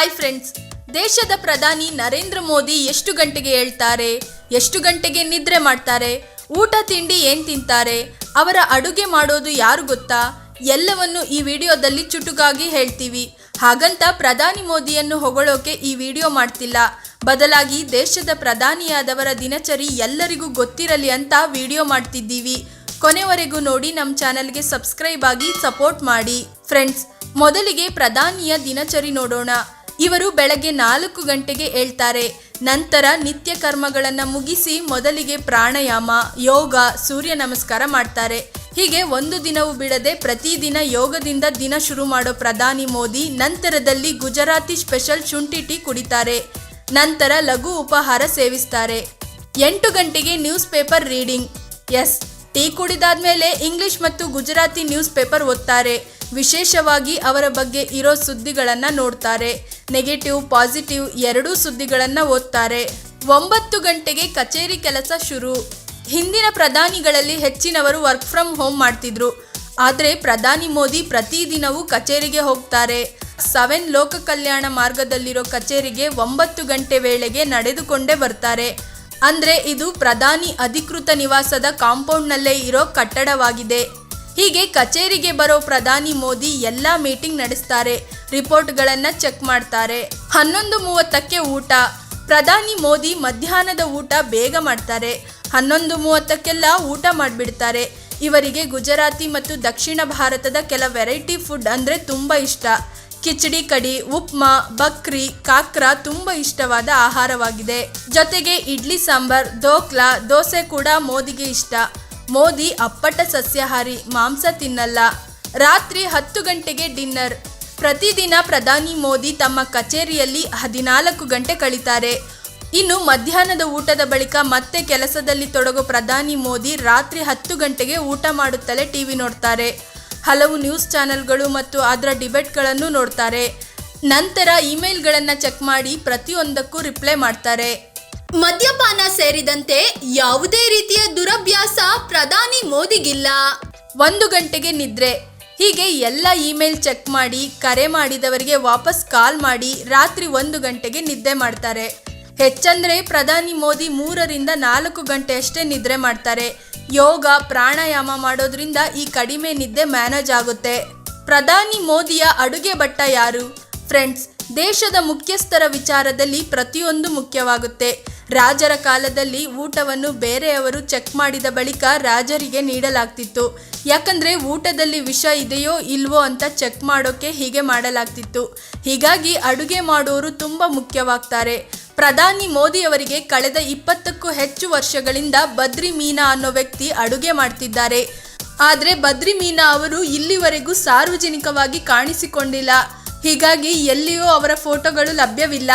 Hi friends ದೇಶದ ಪ್ರಧಾನಿ ನರೇಂದ್ರ ಮೋದಿ ಎಷ್ಟು ಗಂಟೆಗೆ ಹೇಳ್ತಾರೆ? ಎಷ್ಟು ಗಂಟೆಗೆ ನಿದ್ರೆ ಮಾಡ್ತಾರೆ? ಊಟ, ತಿಂಡಿ ಏನ್ ತಿಂತಾರೆ? ಅವರ ಅಡುಗೆ ಮಾಡೋದು ಯಾರು ಗೊತ್ತಾ? ಎಲ್ಲವನ್ನು ಈ ವಿಡಿಯೋದಲ್ಲಿ ಚುಟುಕಾಗಿ ಹೇಳ್ತೀವಿ. ಹಾಗಂತ ಪ್ರಧಾನಿ ಮೋದಿಯನ್ನು ಹೊಗಳೋಕೆ ಈ ವಿಡಿಯೋ ಮಾಡ್ತಿಲ್ಲ. ಬದಲಾಗಿ ದೇಶದ ಪ್ರಧಾನಿಯಾದವರ ದಿನಚರಿ ಎಲ್ಲರಿಗೂ ಗೊತ್ತಿರಲಿ ಅಂತ ವಿಡಿಯೋ ಮಾಡ್ತಿದ್ದೀವಿ. ಕೊನೆವರೆಗೂ ನೋಡಿ ನಮ್ಮ ಚಾನೆಲ್ಗೆ ಸಬ್ಸ್ಕ್ರೈಬ್ ಆಗಿ ಸಪೋರ್ಟ್ ಮಾಡಿ. ಫ್ರೆಂಡ್ಸ್ ಮೊದಲಿಗೆ ಪ್ರಧಾನಿಯ ದಿನಚರಿ ನೋಡೋಣ. ಇವರು ಬೆಳಗ್ಗೆ ನಾಲ್ಕು ಗಂಟೆಗೆ ಏಳ್ತಾರೆ ನಂತರ ನಿತ್ಯ ಕರ್ಮಗಳನ್ನು ಮುಗಿಸಿ ಮೊದಲಿಗೆ ಪ್ರಾಣಾಯಾಮ, ಯೋಗ, ಸೂರ್ಯ ನಮಸ್ಕಾರ ಮಾಡ್ತಾರೆ. ಹೀಗೆ ಒಂದು ದಿನವೂ ಬಿಡದೆ ಪ್ರತಿದಿನ ಯೋಗದಿಂದ ದಿನ ಶುರು ಮಾಡೋ ಪ್ರಧಾನಿ ಮೋದಿ ನಂತರದಲ್ಲಿ ಗುಜರಾತಿ ಸ್ಪೆಷಲ್ ಶುಂಠಿ ಟೀ ಕುಡಿತಾರೆ. ನಂತರ ಲಘು ಉಪಹಾರ ಸೇವಿಸ್ತಾರೆ. ಎಂಟು ಗಂಟೆಗೆ news paper reading. S, tea ಕುಡಿದಾದ್ಮೇಲೆ ಇಂಗ್ಲಿಷ್ ಮತ್ತು ಗುಜರಾತಿ ನ್ಯೂಸ್ ಪೇಪರ್ ಓದ್ತಾರೆ. ವಿಶೇಷವಾಗಿ ಅವರ ಬಗ್ಗೆ ಇರೋ ಸುದ್ದಿಗಳನ್ನು ನೋಡ್ತಾರೆ. ನೆಗೆಟಿವ್, ಪಾಸಿಟಿವ್ ಎರಡೂ ಸುದ್ದಿಗಳನ್ನ ಓದ್ತಾರೆ. ಒಂಬತ್ತು ಗಂಟೆಗೆ ಕಚೇರಿ ಕೆಲಸ ಶುರು. ಹಿಂದಿನ ಪ್ರಧಾನಿಗಳಲ್ಲಿ ಹೆಚ್ಚಿನವರು ವರ್ಕ್ ಫ್ರಮ್ ಹೋಮ್ ಮಾಡ್ತಿದ್ರು. ಆದರೆ ಪ್ರಧಾನಿ ಮೋದಿ ಪ್ರತಿದಿನವೂ ಕಚೇರಿಗೆ ಹೋಗ್ತಾರೆ. ಸೆವೆನ್ ಲೋಕ ಕಲ್ಯಾಣ ಮಾರ್ಗದಲ್ಲಿರೋ ಕಚೇರಿಗೆ ಒಂಬತ್ತು ಗಂಟೆ ವೇಳೆಗೆ ನಡೆದುಕೊಂಡೇ ಬರ್ತಾರೆ. ಅಂದ್ರೆ ಇದು ಪ್ರಧಾನಿ ಅಧಿಕೃತ ನಿವಾಸದ ಕಾಂಪೌಂಡ್ನಲ್ಲೇ ಇರೋ ಕಟ್ಟಡವಾಗಿದೆ. ಹೀಗೆ ಕಚೇರಿಗೆ ಬರೋ ಪ್ರಧಾನಿ ಮೋದಿ ಎಲ್ಲ ಮೀಟಿಂಗ್ ನಡೆಸ್ತಾರೆ, ರಿಪೋರ್ಟ್ಗಳನ್ನ ಚೆಕ್ ಮಾಡ್ತಾರೆ. ಹನ್ನೊಂದು ಮೂವತ್ತಕ್ಕೆ ಊಟ, ಪ್ರಧಾನಿ ಮೋದಿ ಮಧ್ಯಾಹ್ನದ ಊಟ ಬೇಗ ಮಾಡ್ತಾರೆ. ಹನ್ನೊಂದು ಮೂವತ್ತಕ್ಕೆಲ್ಲ ಊಟ ಮಾಡಿಬಿಡ್ತಾರೆ. ಇವರಿಗೆ ಗುಜರಾತಿ ಮತ್ತು ದಕ್ಷಿಣ ಭಾರತದ ಕೆಲ ವೆರೈಟಿ ಫುಡ್ ಅಂದರೆ ತುಂಬ ಇಷ್ಟ. ಕಿಚಡಿ ಕಡಿ, ಉಪ್ಮಾ, ಬಕ್ರಿ, ಕಾಕ್ರ ತುಂಬ ಇಷ್ಟವಾದ ಆಹಾರವಾಗಿದೆ. ಜೊತೆಗೆ ಇಡ್ಲಿ ಸಾಂಬಾರ್, ದೋಕ್ಲಾ, ದೋಸೆ ಕೂಡ ಮೋದಿಗೆ ಇಷ್ಟ. ಮೋದಿ ಅಪ್ಪಟ ಸಸ್ಯಾಹಾರಿ ಮಾಂಸ ತಿನ್ನಲ್ಲ. ರಾತ್ರಿ ಹತ್ತು ಗಂಟೆಗೆ ಡಿನ್ನರ್. ಪ್ರತಿದಿನ ಪ್ರಧಾನಿ ಮೋದಿ ತಮ್ಮ ಕಚೇರಿಯಲ್ಲಿ ಹದಿನಾಲ್ಕು ಗಂಟೆ ಕಳೀತಾರೆ. ಇನ್ನು ಮಧ್ಯಾಹ್ನದ ಊಟದ ಬಳಿಕ ಮತ್ತೆ ಕೆಲಸದಲ್ಲಿ ತೊಡಗೋ ಪ್ರಧಾನಿ ಮೋದಿ ರಾತ್ರಿ ಹತ್ತು ಗಂಟೆಗೆ ಊಟ ಮಾಡುತ್ತಲೇ ಟಿವಿ ನೋಡ್ತಾರೆ. ಹಲವು ನ್ಯೂಸ್ ಚಾನೆಲ್ಗಳು ಮತ್ತು ಅದರ ಡಿಬೇಟ್ಗಳನ್ನು ನೋಡ್ತಾರೆ. ನಂತರ ಇಮೇಲ್ಗಳನ್ನು ಚೆಕ್ ಮಾಡಿ ಪ್ರತಿಯೊಂದಕ್ಕೂ ರಿಪ್ಲೈ ಮಾಡ್ತಾರೆ. ಮದ್ಯಪಾನ ಸೇರಿದಂತೆ ಯಾವುದೇ ರೀತಿಯ ದುರಭ್ಯಾಸ ಪ್ರಧಾನಿ ಮೋದಿಗಿಲ್ಲ. ಒಂದು ಗಂಟೆಗೆ ನಿದ್ರೆ. ಹೀಗೆ ಎಲ್ಲ ಇಮೇಲ್ ಚೆಕ್ ಮಾಡಿ, ಕರೆ ಮಾಡಿದವರಿಗೆ ವಾಪಸ್ ಕಾಲ್ ಮಾಡಿ, ರಾತ್ರಿ ಒಂದು ಗಂಟೆಗೆ ನಿದ್ದೆ ಮಾಡ್ತಾರೆ. ಹೆಚ್ಚಂದ್ರೆ ಪ್ರಧಾನಿ ಮೋದಿ ಮೂರರಿಂದ ನಾಲ್ಕು ಗಂಟೆಯಷ್ಟೇ ನಿದ್ರೆ ಮಾಡ್ತಾರೆ. ಯೋಗ, ಪ್ರಾಣಾಯಾಮ ಮಾಡೋದ್ರಿಂದ ಈ ಕಡಿಮೆ ನಿದ್ದೆ ಮ್ಯಾನೇಜ್ ಆಗುತ್ತೆ. ಪ್ರಧಾನಿ ಮೋದಿಯ ಅಡುಗೆ ಭಟ್ಟ ಯಾರು? ಫ್ರೆಂಡ್ಸ್, ದೇಶದ ಮುಖ್ಯಸ್ಥರ ವಿಚಾರದಲ್ಲಿ ಪ್ರತಿಯೊಂದು ಮುಖ್ಯವಾಗುತ್ತೆ. ರಾಜರ ಕಾಲದಲ್ಲಿ ಊಟವನ್ನು ಬೇರೆಯವರು ಚೆಕ್ ಮಾಡಿದ ಬಳಿಕ ರಾಜರಿಗೆ ನೀಡಲಾಗ್ತಿತ್ತು. ಯಾಕಂದರೆ ಊಟದಲ್ಲಿ ವಿಷ ಇದೆಯೋ ಇಲ್ವೋ ಅಂತ ಚೆಕ್ ಮಾಡೋಕ್ಕೆ ಹೀಗೆ ಮಾಡಲಾಗ್ತಿತ್ತು. ಹೀಗಾಗಿ ಅಡುಗೆ ಮಾಡೋರು ತುಂಬ ಮುಖ್ಯವಾಗ್ತಾರೆ. ಪ್ರಧಾನಿ ಮೋದಿಯವರಿಗೆ ಕಳೆದ ಇಪ್ಪತ್ತಕ್ಕೂ ಹೆಚ್ಚು ವರ್ಷಗಳಿಂದ ಬದ್ರಿ ಮೀನಾ ಅನ್ನೋ ವ್ಯಕ್ತಿ ಅಡುಗೆ ಮಾಡ್ತಿದ್ದಾರೆ. ಆದರೆ ಬದ್ರಿ ಮೀನಾ ಅವರು ಇಲ್ಲಿವರೆಗೂ ಸಾರ್ವಜನಿಕವಾಗಿ ಕಾಣಿಸಿಕೊಂಡಿಲ್ಲ. ಹೀಗಾಗಿ ಎಲ್ಲಿಯೂ ಅವರ ಫೋಟೋಗಳು ಲಭ್ಯವಿಲ್ಲ.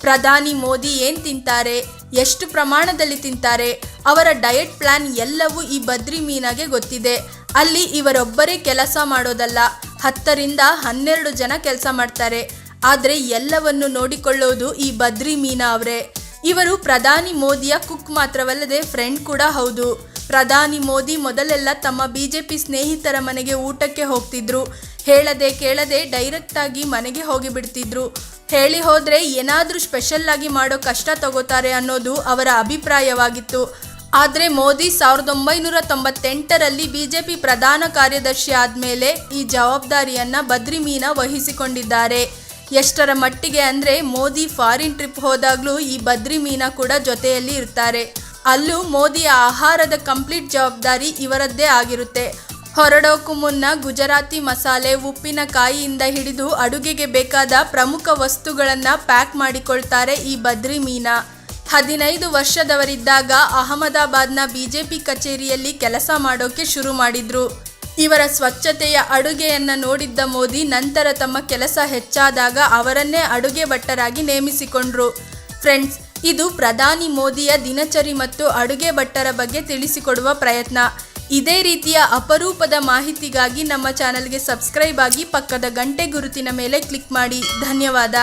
ಪ್ರಧಾನಿ ಮೋದಿ ಏನು ತಿಂತಾರೆ, ಎಷ್ಟು ಪ್ರಮಾಣದಲ್ಲಿ ತಿಂತಾರೆ, ಅವರ ಡಯಟ್ ಪ್ಲಾನ್ ಎಲ್ಲವೂ ಈ ಬದ್ರಿ ಮೀನಾಗೆ ಗೊತ್ತಿದೆ. ಅಲ್ಲಿ ಇವರೊಬ್ಬರೇ ಕೆಲಸ ಮಾಡೋದಲ್ಲ, ಹತ್ತರಿಂದ ಹನ್ನೆರಡು ಜನ ಕೆಲಸ ಮಾಡ್ತಾರೆ. ಆದರೆ ಎಲ್ಲವನ್ನು ನೋಡಿಕೊಳ್ಳೋದು ಈ ಬದ್ರಿ ಮೀನಾ ಅವರೇ. ಇವರು ಪ್ರಧಾನಿ ಮೋದಿಯ ಕುಕ್ ಮಾತ್ರವಲ್ಲದೆ ಫ್ರೆಂಡ್ ಕೂಡ ಹೌದು. ಪ್ರಧಾನಿ ಮೋದಿ ಮೊದಲೆಲ್ಲ ತಮ್ಮ ಬಿಜೆಪಿ ಸ್ನೇಹಿತರ ಮನೆಗೆ ಊಟಕ್ಕೆ ಹೋಗ್ತಿದ್ರು. ಹೇಳದೆ ಕೇಳದೆ ಡೈರೆಕ್ಟ್ ಆಗಿ ಮನೆಗೆ ಹೋಗಿ ಬಿಡ್ತಿದ್ರು. ಹೇಳಿ ಹೋದರೆ ಏನಾದರೂ ಸ್ಪೆಷಲ್ ಆಗಿ ಮಾಡೋ ಕಷ್ಟ ತಗೋತಾರೆ ಅನ್ನೋದು ಅವರ ಅಭಿಪ್ರಾಯವಾಗಿತ್ತು. ಆದರೆ ಮೋದಿ ಸಾವಿರದ ಒಂಬೈನೂರ ತೊಂಬತ್ತೆಂಟರಲ್ಲಿ ಬಿಜೆಪಿ ಪ್ರಧಾನ ಕಾರ್ಯದರ್ಶಿ ಆದಮೇಲೆ ಈ ಜವಾಬ್ದಾರಿಯನ್ನು ಬದ್ರಿ ಮೀನಾ ವಹಿಸಿಕೊಂಡಿದ್ದಾರೆ. ಎಷ್ಟರ ಮಟ್ಟಿಗೆ ಅಂದರೆ ಮೋದಿ ಫಾರಿನ್ ಟ್ರಿಪ್ ಹೋದಾಗಲೂ ಈ ಬದ್ರಿ ಮೀನಾ ಕೂಡ ಜೊತೆಯಲ್ಲಿ ಇರ್ತಾರೆ. ಅಲ್ಲೂ ಮೋದಿಯ ಆಹಾರದ ಕಂಪ್ಲೀಟ್ ಜವಾಬ್ದಾರಿ ಇವರದ್ದೇ ಆಗಿರುತ್ತೆ. ಹೊರಡೋಕು ಮುನ್ನ ಗುಜರಾತಿ ಮಸಾಲೆ, ಉಪ್ಪಿನಕಾಯಿಯಿಂದ ಹಿಡಿದು ಅಡುಗೆಗೆ ಬೇಕಾದ ಪ್ರಮುಖ ವಸ್ತುಗಳನ್ನು ಪ್ಯಾಕ್ ಮಾಡಿಕೊಳ್ತಾರೆ ಈ ಬದ್ರಿ ಮೀನಾ. ಹದಿನೈದು ವರ್ಷದವರಿದ್ದಾಗ ಅಹಮದಾಬಾದ್ನ ಬಿಜೆಪಿ ಕಚೇರಿಯಲ್ಲಿ ಕೆಲಸ ಮಾಡೋಕೆ ಶುರು ಮಾಡಿದ್ರು. ಇವರ ಸ್ವಚ್ಛತೆಯ ಅಡುಗೆಯನ್ನು ನೋಡಿದ್ದ ಮೋದಿ ನಂತರ ತಮ್ಮ ಕೆಲಸ ಹೆಚ್ಚಾದಾಗ ಅವರನ್ನೇ ಅಡುಗೆ ಭಟ್ಟರಾಗಿ ನೇಮಿಸಿಕೊಂಡ್ರು. ಫ್ರೆಂಡ್ಸ್, ಇದು ಪ್ರಧಾನಿ ಮೋದಿಯ ದಿನಚರಿ ಮತ್ತು ಅಡುಗೆ ಭಟ್ಟರ ಬಗ್ಗೆ ತಿಳಿಸಿಕೊಡುವ ಪ್ರಯತ್ನ. ಇದೇ ರೀತಿಯ ಅಪರೂಪದ ಮಾಹಿತಿಗಾಗಿ ನಮ್ಮ ಚಾನಲ್ಗೆ ಸಬ್ಸ್ಕ್ರೈಬ್ ಆಗಿ ಪಕ್ಕದ ಗಂಟೆ ಗುರುತಿನ ಮೇಲೆ ಕ್ಲಿಕ್ ಮಾಡಿ. ಧನ್ಯವಾದ.